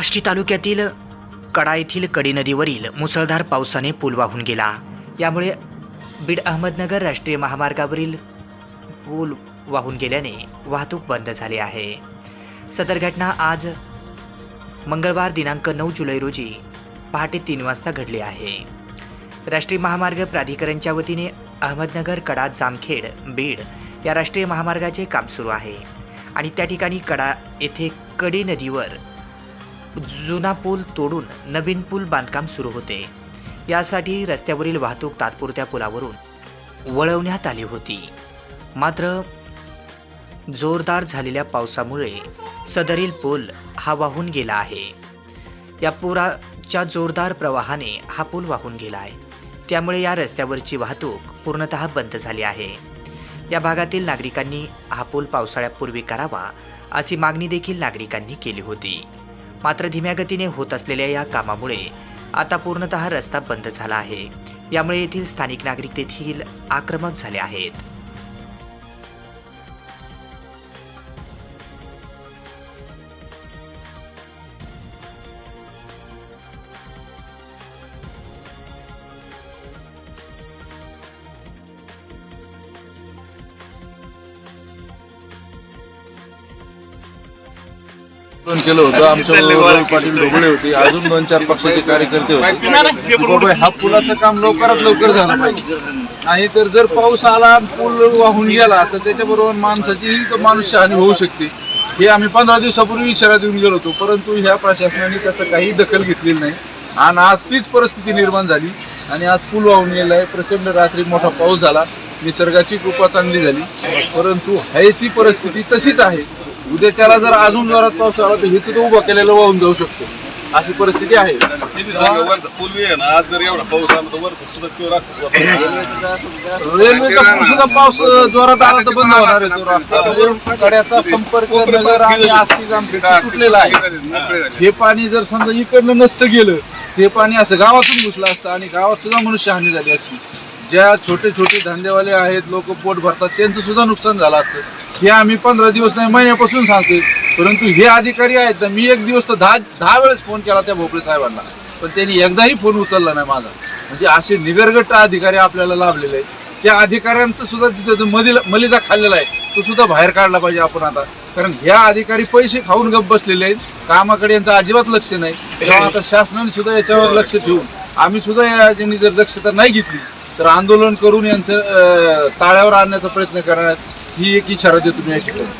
आष्टी तालुक्यातील कडा येथील कडी नदीवरील मुसळधार पावसाने पूल वाहून गेला. यामुळे बीड अहमदनगर राष्ट्रीय महामार्गावरील पूल वाहून गेल्याने वाहतूक बंद झाली आहे. सदर घटना आज मंगळवार दिनांक नऊ जुलै रोजी पहाटे तीन वाजता घडली आहे. राष्ट्रीय महामार्ग प्राधिकरणच्या वतीने अहमदनगर कडा जामखेड बीड या राष्ट्रीय महामार्गाचे काम सुरू आहे आणि त्या ठिकाणी कडा येथे कडी नदीवर जुना पूल तोडून नवीन पूल बांधकाम सुरू होते. यासाठी रस्त्यावरील वाहतूक तात्पुरत्या पुलावरून वळवण्यात आली होती. मात्र जोरदार झालेल्या पावसामुळे सदरील पूल हा वाहून गेला आहे. या पुराच्या जोरदार प्रवाहाने हा पूल वाहून गेला आहे त्यामुळे या रस्त्यावरची वाहतूक पूर्णतः बंद झाली आहे. या भागातील नागरिकांनी हा पूल पावसाळ्यापूर्वी करावा अशी मागणी देखील नागरिकांनी केली होती. मात्र धीम्या गतीने होत असलेल्या या कामामुळे आता पूर्णतः रस्ता बंद झाला आहे. यामुळे येथील स्थानिक नागरिक देखील आक्रमक झाले आहेत. आंदोलन केलं होतं. आमच्या पाटील ढोबळे होते. अजून दोन चार पक्षाचे कार्यकर्ते होते. हा पुलाचं काम लवकरात लवकर झालं पाहिजे. नाही तर जर पाऊस आला पूल वाहून गेला तर त्याच्याबरोबर माणसाची मानुष्य हानी होऊ शकते. हे आम्ही पंधरा दिवसापूर्वी इशारा देऊन गेलो होतो. परंतु ह्या प्रशासनाने त्याचं काही दखल घेतलेली नाही. आणि आज तीच परिस्थिती निर्माण झाली. आणि आज पूल वाहून गेला आहे. प्रचंड रात्री मोठा पाऊस झाला. निसर्गाची कृपा चांगली झाली. परंतु आहे ती परिस्थिती तशीच आहे. उद्याच्याला जर अजून जोरात पाऊस आला तर हे सुद्धा उभं केलेलं वाहून जाऊ शकतो. अशी परिस्थिती आहे. किती सांगा वरचा पूर्वी आहे ना आज जर एवढा पाऊस आला तर वरचा सुद्धा किंवा रस्ता सुद्धा रेल्वेचा सुद्धा पाऊस जोरात आला तर बंद होणार आहे तो रस्ता. म्हणजे कड्याचा संपर्क नगर आणि तुटलेला आहे? हे पाणी जर समजा इकडनं नसतं गेलं ते पाणी असं गावातून घुसलं असतं आणि गावात सुद्धा मनुष्यहानी झाली असती. ज्या छोटे छोटे धंदेवाले आहेत लोक पोट भरतात त्यांचं सुद्धा नुकसान झालं असतं. हे आम्ही पंधरा दिवस नाही महिन्यापासून सांगते परंतु हे अधिकारी आहेत तर मी एक दिवस तर दहा दहा वेळेस फोन केला त्या भोपळे साहेबांना. पण त्यांनी एकदाही फोन उचलला नाही माझा. म्हणजे असे निगरगट्ट अधिकारी आपल्याला लाभलेले आहेत. त्या अधिकाऱ्यांचं सुद्धा तिथं जो मलिदा मलिदा खाल्लेला आहे तो सुद्धा बाहेर काढला पाहिजे आपण आता. कारण ह्या अधिकारी पैसे खाऊन गप बसलेले आहेत. कामाकडे यांचं अजिबात लक्ष नाही. तेव्हा आता शासनाने सुद्धा याच्यावर लक्ष ठेवून आम्ही सुद्धा या यांनी जर दक्षता नाही घेतली तर आंदोलन करून यांचं ताळ्यावर आणण्याचा प्रयत्न करण्यात ही एक इशारा देतो मी या ठिकाणी